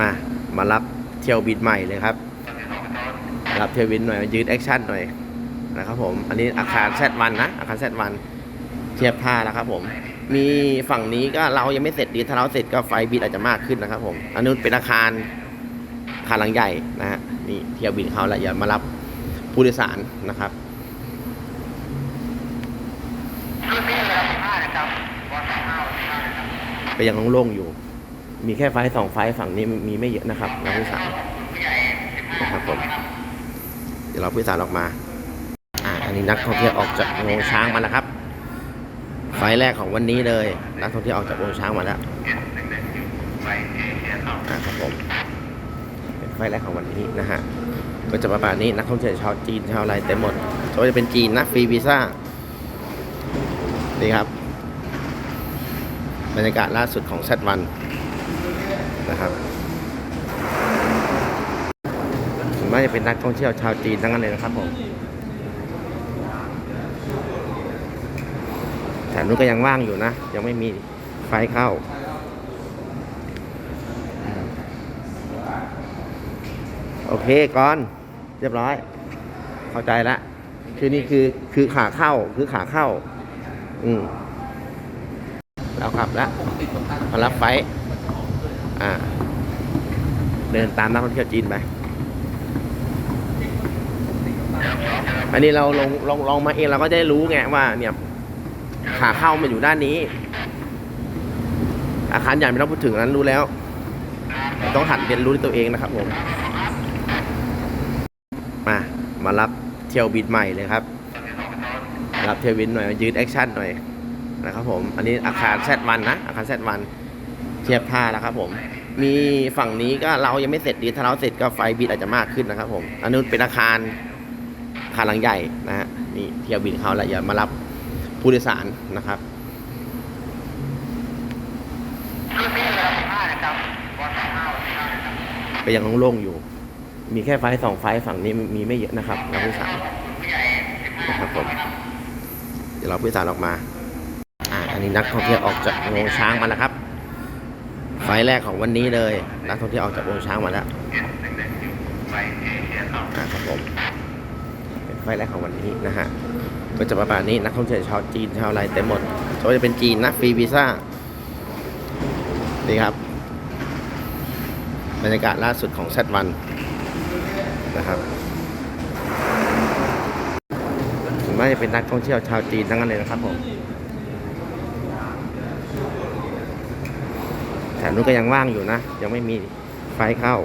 มามารับเที่ยวบินใหม่เลยครับ รับเที่ยวบินหน่อยยืดแอคชั่นหน่อยนะครับผม อันนี้อาคารแซดวันนะ อาคารแซดวันเทียบท่าแล้วครับผม มีฝั่งนี้ก็เรายังไม่เสร็จดีถ้าเราเสร็จก็ไฟบินอาจจะมากขึ้นนะครับผม อันนู้นเป็นอาคารอาคารหลังใหญ่นะฮะนี่เที่ยวบินเขาแหละอย่ามารับผู้โดยสารนะครับก็ยังโล่งๆอยู่ มีแค่ไฟสองไฟฝั่งนี้มีไม่เยอะนะครับนักผู้สารนะครับผมเดี๋ยวเราผู้สารออกมาอ่าอันนี้นักท่องเที่ยวออกจากโรงช้างมาแล้วครับ ไฟแรกของวันนี้เลย นักท่องเที่ยวออกจากโรงช้างมาแล้วอ่าครับผมเป็นไฟแรกของวันนี้นะฮะก็จะประมาณนี้นักท่องเที่ยวชาวจีนชาวอะไรเต็มหมดก็จะเป็นจีนนะฟรีวีซ่านี่ครับบรรยากาศล่าสุดของแซดวัน นะครับส่วนมากจะเป็นนักท่องเที่ยวชาวจีนทั้งนั้นเลยนะครับผมแถวนู้นก็ยังว่างอยู่นะ ยังไม่มีไฟเข้าโอเคก่อนเรียบร้อย เข้าใจละคือนี่คือคือขาเข้าคือขาเข้า อืมเราขับแล้วมารับไฟ อ่า เดินตามนักท่องเที่ยวจีนไป อันนี้เราลงลองลองมาเองเราก็จะได้รู้ไงว่าเนี่ยขาเข้ามันอยู่ด้านนี้ อาคารใหญ่ไม่ต้องพูดถึงนั้นรู้แล้ว ต้องหัดเรียนรู้ด้วยตัวเองนะครับผม มา มารับเที่ยวบินใหม่เลยครับ รับเที่ยวบินหน่อยยืดแอคชั่นหน่อยนะครับผม อันนี้อาคารแซดวันนะ อาคารแซดวัน เทียบท่าแล้วครับผม มีฝั่งนี้ก็เรายังไม่เสร็จดีถ้าเราเสร็จก็ไฟบินอาจจะมากขึ้นนะครับผม อันนู้นเป็นอาคารอาคารหลังใหญ่นะฮะนี่เที่ยวบินเขาแหละอย่ามารับผู้โดยสารนะครับก็ยังโล่งๆอยู่ มีแค่ไฟสองไฟฝั่งนี้มีไม่เยอะนะครับนักผู้โดยสารนะครับผม เดี๋ยวเราผู้โดยสารออกมา อ่า อันนี้นักท่องเที่ยวออกจากโรงช้างมาแล้วครับ ไฟแรกของวันนี้เลย นักท่องเที่ยวออกจากโรงช้างมาแล้วครับผมเป็นไฟแรกของวันนี้นะฮะก็จะประมาณนี้นักท่องเที่ยวชาวจีนชาวอะไรเต็มหมดก็จะเป็นจีนนะฟรีวีซ่านี่ครับบรรยากาศล่าสุดของแซดวันนะครับส่วนมากจะเป็นนักท่องเที่ยวชาวจีนทั้งนั้นเลยนะครับผม ถวนู้นก็ยังว่างอยู่นะ ยังไม่มีไฟเข้า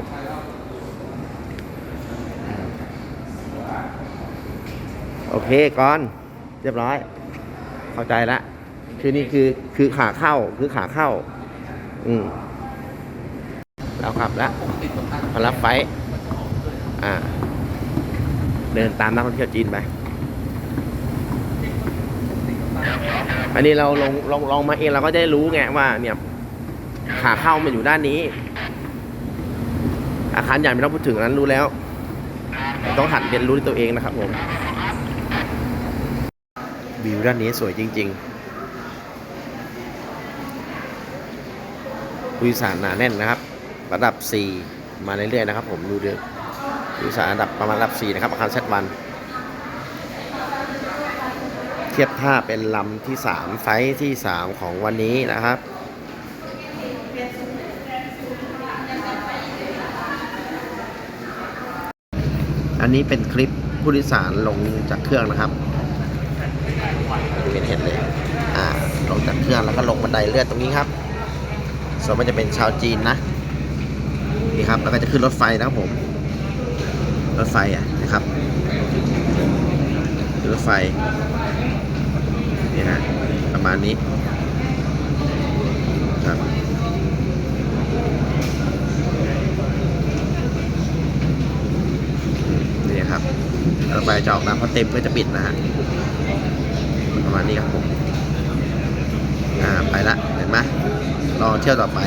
โอเคก่อน เรียบร้อย เข้าใจละคือนี่คือคือขาเข้าคือขาเข้า อืมเราขับแล้วมารับไฟอ่า เดินตามนักท่องเที่ยวจีนไปอันนี้เราลงลองลองมาเองเราก็ได้รู้ไงว่าเนี่ย ขาเข้ามันอยู่ด้านนี้ อาคารใหญ่ไม่ต้องพูดถึงนั้นรู้แล้ว ต้องหัดเรียนรู้ด้วยตัวเองนะครับผมวิวด้านนี้สวยจริงๆผู้โดยสารหนาแน่นนะครับ ระดับ 4 มาเรื่อยๆนะครับ ผมดูเดือผู้โดยสารระดับประมาณระดับ 4 นะครับอาคารเซตวัน เทียบท่าเป็นลำที่ 3 ไฟท์ที่ 3 ของวันนี้นะครับ อันนี้เป็นคลิปผู้โดยสารลงจากเครื่องนะครับเป็นเห็นเลยอ่าลงจากเครื่องแล้วก็ลงบันไดเลื่อนตรงนี้ครับ ส่วนมันจะเป็นชาวจีนนะนี่ครับแล้วก็จะขึ้นรถไฟนะครับผม รถไฟอะนะครับรถไฟนี่ฮะประมาณนี้ ครับ นี่ครับรถ ไฟจะออกมาพอเต็มก็จะปิดนะฮะประมาณนี้ครับผมอ่าไปละเห็นไหมรอเที่ยวต่อไป